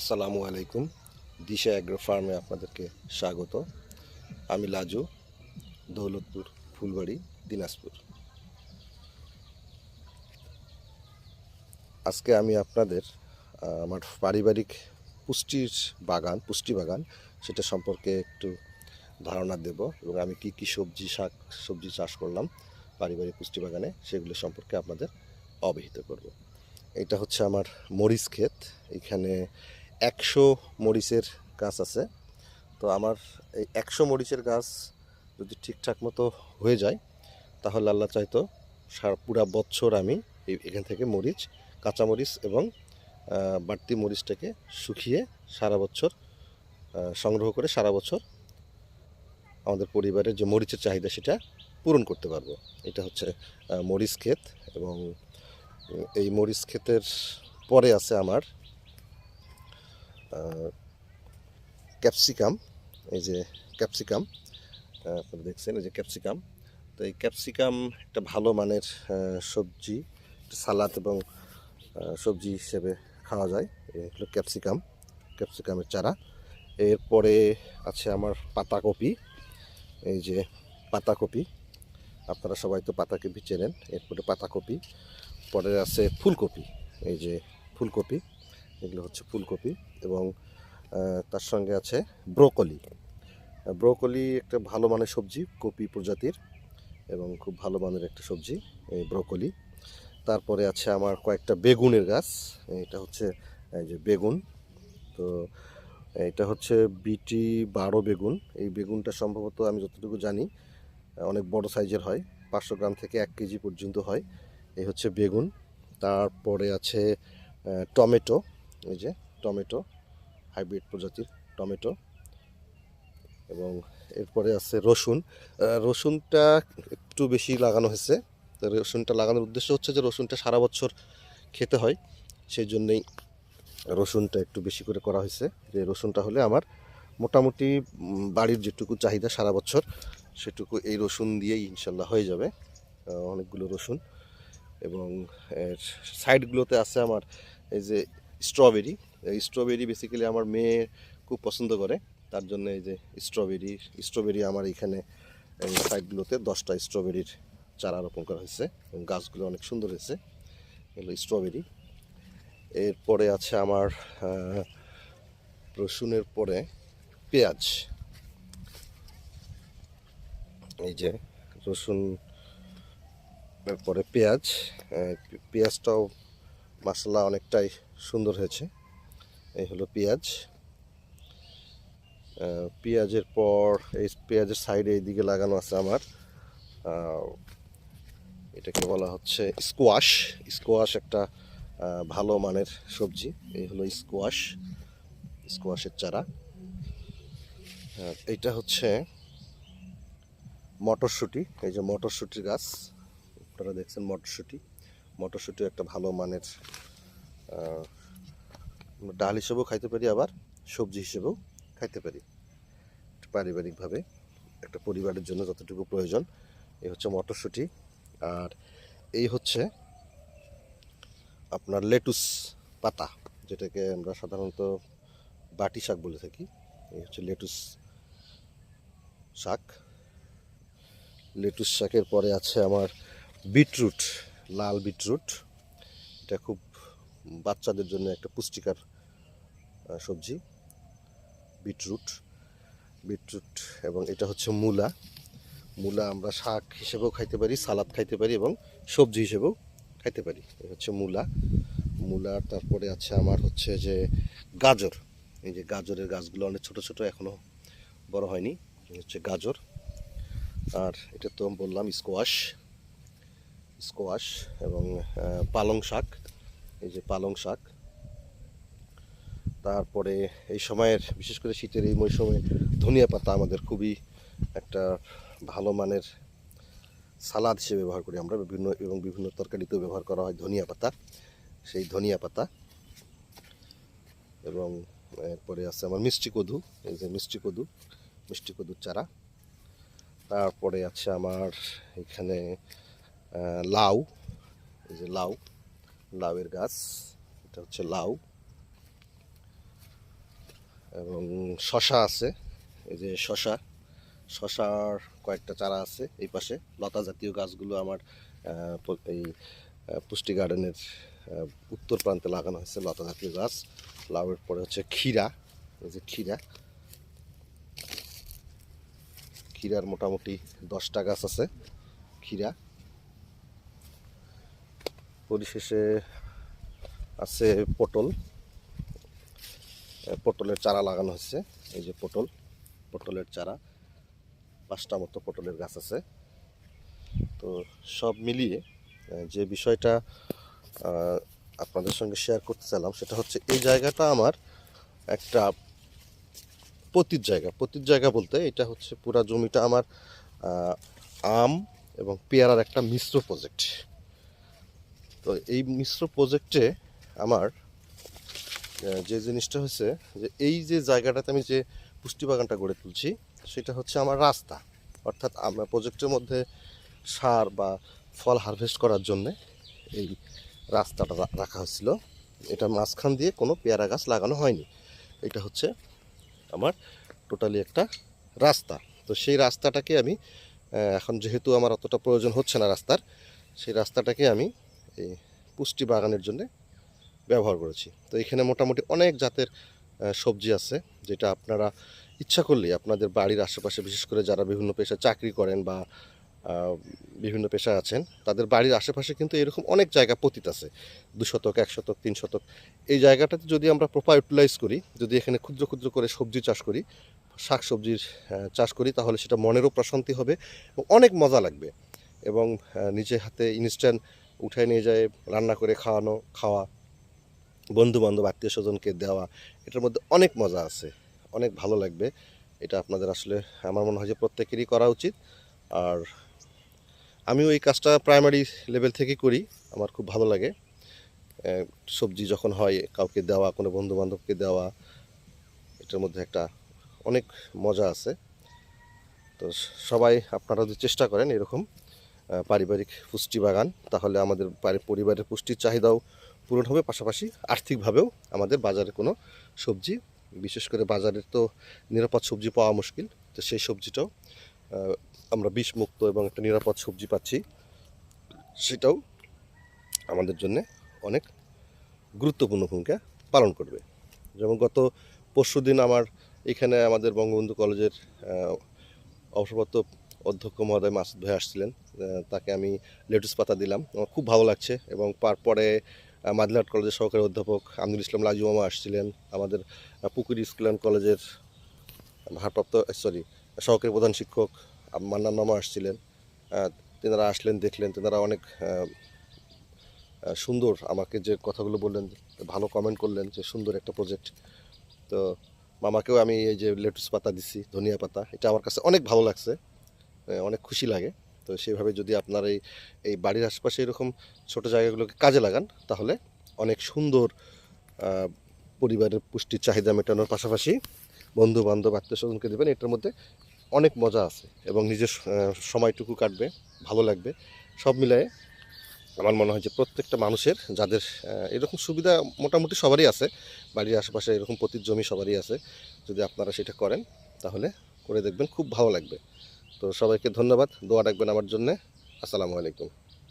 আসসালামু আলাইকুম। দিশা অ্যাগ্রো ফার্মে আপনাদেরকে স্বাগত। আমি লাজু, দৌলতপুর, ফুলবাড়ি, দিনাজপুর। আজকে আমি আপনাদের আমার পারিবারিক পুষ্টির বাগান, পুষ্টি বাগান, সেটা সম্পর্কে একটু ধারণা দেব এবং আমি কি কি সবজি শাক, সবজি চাষ করলাম পারিবারিক পুষ্টি বাগানে, সেগুলো সম্পর্কে আপনাদের অবহিত করব। এটা হচ্ছে আমার মরিচ ক্ষেত। এখানে একশো মরিচের গাছ আছে। তো আমার এই একশো মরিচের গাছ যদি ঠিকঠাক মতো হয়ে যায়, তাহলে আল্লাহ চাইতো সারা পুরা বছর আমি এখান থেকে মরিচ, কাঁচা মরিচ এবং বাড়তি মরিচটাকে শুকিয়ে সারা বছর সংগ্রহ করে সারা বছর আমাদের পরিবারের যে মরিচের চাহিদা সেটা পূরণ করতে পারব। এটা হচ্ছে মরিচ ক্ষেত এবং এই মরিচ ক্ষেতের পরে আছে আমার ক্যাপসিকাম, এই যে ক্যাপসিকাম আপনারা দেখছেন, এই যে ক্যাপসিকাম। তো এই ক্যাপসিকাম একটা ভালো মানের সবজি সালাদ এবং সবজি হিসেবে খাওয়া যায়। এই হলো ক্যাপসিকাম, ক্যাপসিকামের চারা। এরপরে আছে আমার পাতাকপি, এই যে পাতাকপি। আপনারা সবাই তো পাতাকপি চেনেন, এরপরে পাতাকপি, পরে আছে ফুলকপি, এই যে ফুলকপি। এগুলো হচ্ছে ফুলকপি এবং তার সঙ্গে আছে ব্রোকলি। ব্রোকলি একটা ভালো মানের সবজি, কপি প্রজাতির এবং খুব ভালো মানের একটা সবজি, এই ব্রোকলি। তারপরে আছে আমার কয়েকটা বেগুনের গাছ, এটা হচ্ছে, এই যে বেগুন। তো এটা হচ্ছে বিটি বারো বেগুন। এই বেগুনটা সম্ভবত আমি যতটুকু জানি, অনেক বড় সাইজের হয়, পাঁচশো গ্রাম থেকে এক কেজি পর্যন্ত হয়। এই হচ্ছে বেগুন। তারপরে আছে টমেটো। এই যে টমেটো, হাইব্রিড প্রজাতির টমেটো এবং এরপরে আছে রসুন। রসুনটা একটু বেশি লাগানো হয়েছে। রসুনটা লাগানোর উদ্দেশ্য হচ্ছে যে রসুনটা সারা বছর খেতে হয় সেই জন্যেই রসুনটা একটু বেশি করে করা হয়েছে। যে রসুনটা হলে আমার মোটামুটি বাড়ির যেটুকু চাহিদা সারা বছর, সেটুকু এই রসুন দিয়েই ইনশাল্লাহ হয়ে যাবে অনেকগুলো রসুন। এবং এর সাইডগুলোতে আছে আমার এই যে স্ট্রবেরি। স্ট্রবেরি বেসিক্যালি আমার মেয়ে খুব পছন্দ করে। তার জন্য এই যে স্ট্রবেরি স্ট্রবেরি আমার এখানে সাইডগুলোতে দশটা স্ট্রবেরির চারা রোপণ করা হয়েছে এবং গাছগুলো অনেক সুন্দর হয়েছে। এগুলো স্ট্রবেরি। এরপরে আছে আমার রসুনের পরে পেঁয়াজ। এই যে রসুন পরে পেঁয়াজ পেঁয়াজটাও মশলা অনেকটাই সুন্দর হয়েছে। এই হলো পেঁয়াজ। পেঁয়াজের পর এই পেঁয়াজের সাইডে এইদিকে লাগানো আছে আমার এটাকে বলা হচ্ছে স্কোয়াশ। স্কোয়াশ একটা ভালো মানের সবজি। এই হলো স্কোয়াশ, স্কোয়াশের চারা। এইটা হচ্ছে মটরশুঁটি। এই যে মটরশুঁটির গাছ, আপনারা দেখছেন মটরশুঁটি। মটরশুঁটি একটা ভালো মানের ডাল হিসেবেও খাইতে পারি, আবার সবজি হিসেবেও খাইতে পারি। পারিবারিকভাবে, একটা পরিবারের জন্য যতটুকু প্রয়োজন, এই হচ্ছে মটরশুঁটি। আর এই হচ্ছে আপনার লেটুস পাতা, যেটাকে আমরা সাধারণত বাটি শাক বলে থাকি। এই হচ্ছে লেটুস শাক। লেটুস শাকের পরে আছে আমার বিটরুট। লাল বিটরুট। এটা খুব বাচ্চাদের জন্য একটা পুষ্টিকর সবজি। বিটরুট বিটরুট এবং এটা হচ্ছে মূলা। মূলা আমরা শাক হিসেবেও খাইতে পারি, সালাদ খাইতে পারি এবং সবজি হিসেবেও খাইতে পারি। এই হচ্ছে মূলা। মূলা, তারপরে আছে আমার হচ্ছে যে গাজর। এই যে গাজরের গাছগুলো অনেক ছোট ছোট এখনও বড় হয়নি। হচ্ছে গাজর। আর এটা তো বললাম স্কোয়াশ। স্কোয়াশ এবং পালং শাক, এই যে পালং শাক। তারপরে এই সময়ের, বিশেষ করে শীতের এই মৌসুমে ধনিয়া পাতা আমাদের খুবই একটা ভালো মানের সালাদ হিসেবে ব্যবহার করি আমরা। বিভিন্ন, এবং বিভিন্ন তরকারিতেও ব্যবহার করা হয় ধনিয়া পাতা, সেই ধনিয়া পাতা। এবং এরপরে আছে আমার মিষ্টি কদু, এই যে মিষ্টি কদু, মিষ্টি কদুর চারা। তারপরে আছে আমার এখানে লাউ, এই যে লাউ, লাউয়ের গাছ, এটা হচ্ছে লাউ। এবং শশা আছে, এই যে শশা, শশার কয়েকটা চারা আছে এই পাশে। লতা জাতীয় গাছগুলো আমার এই পুষ্টি গার্ডেনের উত্তর প্রান্তে লাগানো হয়েছে লতা জাতীয় গাছ। লাউয়ের পরে হচ্ছে ক্ষীরা, এই যে ক্ষীরা। ক্ষীরার মোটামুটি দশটা গাছ আছে, ক্ষীরা। পরিশেষে আছে পটল। পটলের চারা লাগানো হয়েছে। এই যে পটল, পটলের চারা, পাঁচটা মতো পটলের গাছ আছে। তো সব মিলিয়ে যে বিষয়টা আপনাদের সঙ্গে শেয়ার করতে চাইলাম, সেটা হচ্ছে এই জায়গাটা আমার একটা পতির জায়গা। পতির জায়গা বলতে এটা হচ্ছে পুরা জমিটা আমার আম এবং পেয়ারার একটা মিশ্র প্রজেক্ট তো এই মিশ্র প্রজেক্টে আমার যে জিনিসটা হচ্ছে যে এই যে জায়গাটাতে আমি যে পুষ্টি বাগানটা গড়ে তুলছি, সেটা হচ্ছে আমার রাস্তা। অর্থাৎ আমার প্রজেক্টের মধ্যে সার বা ফল হারভেস্ট করার জন্যে এই রাস্তাটা রাখা হয়েছিল। এটা মাঝখান দিয়ে কোনো পেয়ারা গাছ লাগানো হয়নি। এটা হচ্ছে আমার টোটালি একটা রাস্তা। তো সেই রাস্তাটাকে আমি এখন যেহেতু আমার অতটা প্রয়োজন হচ্ছে না রাস্তার, সেই রাস্তাটাকে আমি এই পুষ্টি বাগানের জন্য ব্যবহার করেছি। তো এখানে মোটামুটি অনেক জাতের সবজি আছে, যেটা আপনারা ইচ্ছা করলেই আপনাদের বাড়ির আশেপাশে, বিশেষ করে যারা বিভিন্ন পেশায় চাকরি করেন বা বিভিন্ন পেশায় আছেন, তাদের বাড়ির আশেপাশে কিন্তু এরকম অনেক জায়গা পতিত আছে দু শতক এক শতক তিন শতক এই জায়গাটাতে যদি আমরা প্রপার ইউটিলাইজ করি, যদি এখানে ক্ষুদ্র ক্ষুদ্র করে সবজি চাষ করি শাক সবজির চাষ করি, তাহলে সেটা মনেরও প্রশান্তি হবে অনেক মজা লাগবে। এবং নিজে হাতে ইনস্ট্যান্ট উঠায় নিয়ে যায়, রান্না করে খাওয়ানো, খাওয়া বন্ধু বান্ধব আত্মীয় স্বজনকে দেওয়া, এটার মধ্যে অনেক মজা আছে, অনেক ভালো লাগবে। এটা আপনাদের আসলে আমার মনে হয় যে প্রত্যেকেরই করা উচিত। আর আমিও এই কাজটা প্রাইমারি লেভেল থেকে করি, আমার খুব ভালো লাগে। সবজি যখন হয়, কাউকে দেওয়া, কোনো বন্ধু বান্ধবকে দেওয়া, এটার মধ্যে একটা অনেক মজা আছে। তো সবাই, আপনারা যদি চেষ্টা করেন এরকম পারিবারিক পুষ্টি বাগান, তাহলে আমাদের পরিবারের পুষ্টির চাহিদাও পূরণ হবে। পাশাপাশি আর্থিকভাবেও আমাদের বাজারে কোনো সবজি, বিশেষ করে বাজারে তো নিরাপদ সবজি পাওয়া মুশকিল, তো সেই সবজিটাও আমরা বিষমুক্ত এবং একটা নিরাপদ সবজি পাচ্ছি। সেটাও আমাদের জন্য অনেক গুরুত্বপূর্ণ ভূমিকা পালন করবে। যেমন গত পরশু দিন আমার এখানে আমাদের বঙ্গবন্ধু কলেজের অবসরপ্রাপ্ত অধ্যক্ষ মহোদয় মাসুদ ভাই আসছিলেন তাকে আমি লেটুস পাতা দিলাম। আমার খুব ভালো লাগছে এবং তারপরে মাদিলাট কলেজের সহকারী অধ্যাপক আমিনুল ইসলাম লাজু মামা আসছিলেন, আমাদের পুকুরি স্কুল অ্যান্ড কলেজের ভারপ্রাপ্ত সরি সহকারী প্রধান শিক্ষক মান্নান মামা আসছিলেন। তেনারা আসলেন, দেখলেন, তেনারা অনেক সুন্দর আমাকে যে কথাগুলো বললেন, ভালো কমেন্ট করলেন যে সুন্দর একটা প্রজেক্ট তো মামাকেও আমি এই যে লেটুস পাতা দিছি, ধনিয়া পাতা, এটা আমার কাছে অনেক ভালো লাগছে। অনেক খুশি লাগে। তো সেইভাবে যদি আপনার এই এই বাড়ির আশপাশে এরকম ছোট জায়গাগুলোকে কাজে লাগান, তাহলে অনেক সুন্দর পরিবারের পুষ্টির চাহিদা মেটানোর পাশাপাশি বন্ধু বান্ধব আত্মীয় স্বজনকে দেবেন, এটার মধ্যে অনেক মজা আছে এবং নিজের সময়টুকু কাটবে, ভালো লাগবে। সব মিলায়ে আমার মনে হয় যে প্রত্যেকটা মানুষের যাদের এরকম সুবিধা মোটামুটি সবারই আছে, বাড়ির আশেপাশে এরকম পতির জমি সবারই আছে, যদি আপনারা সেটা করেন, তাহলে করে দেখবেন, খুব ভালো লাগবে। তো সবাইকে ধন্যবাদ। দোয়া রাখবেন আমার জন্যে। আসসালামু আলাইকুম।